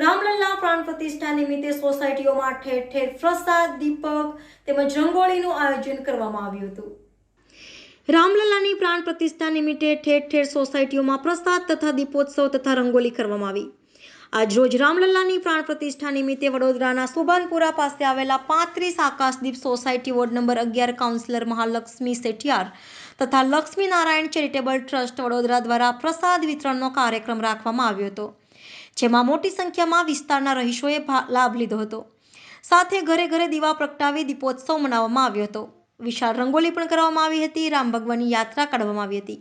રામલલ્લા પ્રાણ પ્રતિષ્ઠા નિમિત્તે સોસાયટીઓમાં ઠેર ઠેર પ્રસાદ, દીપક તેમજ રંગોળીનું આયોજન કરવામાં આવ્યું હતું. રામલલ્લાની પ્રાણ પ્રતિષ્ઠા નિમિત્તે ઠેર ઠેર સોસાયટીઓમાં પ્રસાદ તથા દીપોત્સવ તથા રંગોલી કરવામાં આવી. આજરોજ રામલલ્લાની પ્રાણ પ્રતિષ્ઠા નિમિત્તે વડોદરાના સુભાનપુરા પાસે આવેલા પાંત્રીસ આકાશદીપ સોસાયટી વોર્ડ નંબર અગિયાર કાઉન્સિલર મહાલક્ષ્મી સેઠિયાર તથા લક્ષ્મી નારાયણ ચેરિટેબલ ટ્રસ્ટ વડોદરા દ્વારા પ્રસાદ વિતરણનો કાર્યક્રમ રાખવામાં આવ્યો હતો. જેમાં મોટી સંખ્યામાં વિસ્તારના રહીશોએ લાભ લીધો હતો. સાથે ઘરે ઘરે દીવા પ્રગટાવી દીપોત્સવ મનાવવામાં આવ્યો હતો. વિશાળ રંગોલી પણ કરવામાં આવી હતી. રામ ભગવાનની યાત્રા કાઢવામાં આવી હતી.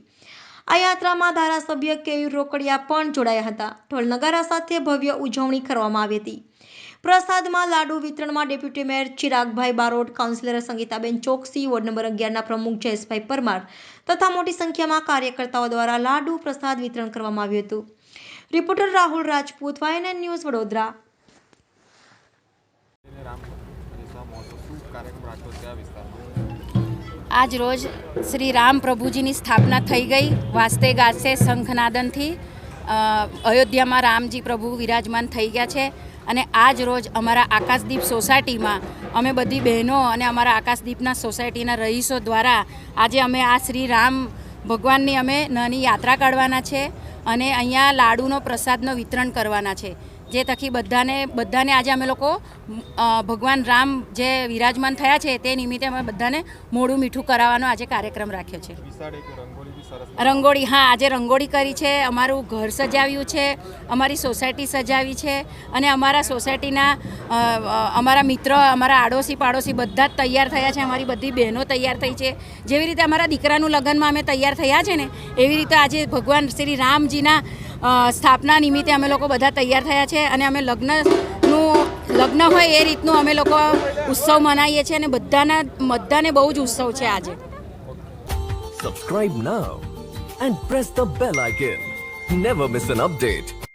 આ યાત્રામાં ધારાસભ્ય કેયુર રોકડિયા પણ જોડાયા હતા. ઢોલ નગારા સાથે ભવ્ય ઉજવણી કરવામાં આવી હતી. પ્રસાદમાં લાડુ વિતરણમાં deputy mayor Chiragbhai Barot, councillor Sangitaben Choksi, ward number અગિયારના પ્રમુખ જયેશભાઈ પરમાર તથા મોટી સંખ્યામાં કાર્યકર્તાઓ દ્વારા લાડુ પ્રસાદ વિતરણ કરવામાં આવ્યું હતું. Reporter Rahul Rajput, YNN news Vadodara. આજ રોજ શ્રી રામ પ્રભુજીની સ્થાપના થઈ ગઈ. વાસ્તે ગાજતે શંખનાદનથી અયોધ્યામાં રામજી પ્રભુ વિરાજમાન થઈ ગયા છે. અને આજ રોજ અમારા આકાશદીપ સોસાયટીમાં અમે બધી બહેનો અને અમારા આકાશદીપના સોસાયટીના રહીશો દ્વારા આજે અમે આ શ્રી રામ ભગવાનની અમે નાની યાત્રા કાઢવાના છે. અને અહીંયા લાડુનો પ્રસાદનો વિતરણ કરવાના છે. જે થકી બધાને બધાને આજે અમે લોકો ભગવાન રામ જે વિરાજમાન થયા છે તે નિમિત્તે અમે બધાને મોડું મીઠું કરાવવાનો આજે કાર્યક્રમ રાખ્યો છે. રંગોળી હા આજે રંગોળી કરી છે અમારું ઘર સજાવ્યું છે અમારી સોસાયટી સજાવી છે અને અમારા સોસાયટીના અમારા મિત્ર અમારા આડોશી પાડોશી બધા જ તૈયાર થયા છે અમારી બધી બહેનો તૈયાર થઈ છે. જેવી રીતે અમારા દીકરાનું લગ્નમાં અમે તૈયાર થયા છે ને એવી રીતે આજે ભગવાન શ્રી રામજીના સ્થાપના નિમિત્તે અમે લોકો બધા તૈયાર થયા છે. અને અમે લગ્નનું, લગ્ન હોય એ રીતનું અમે લોકો ઉત્સવ મનાવીએ છીએ અને બધાના, બધાને બહુ જ ઉત્સવ છે આજે subscribe now and press the bell icon never miss an update.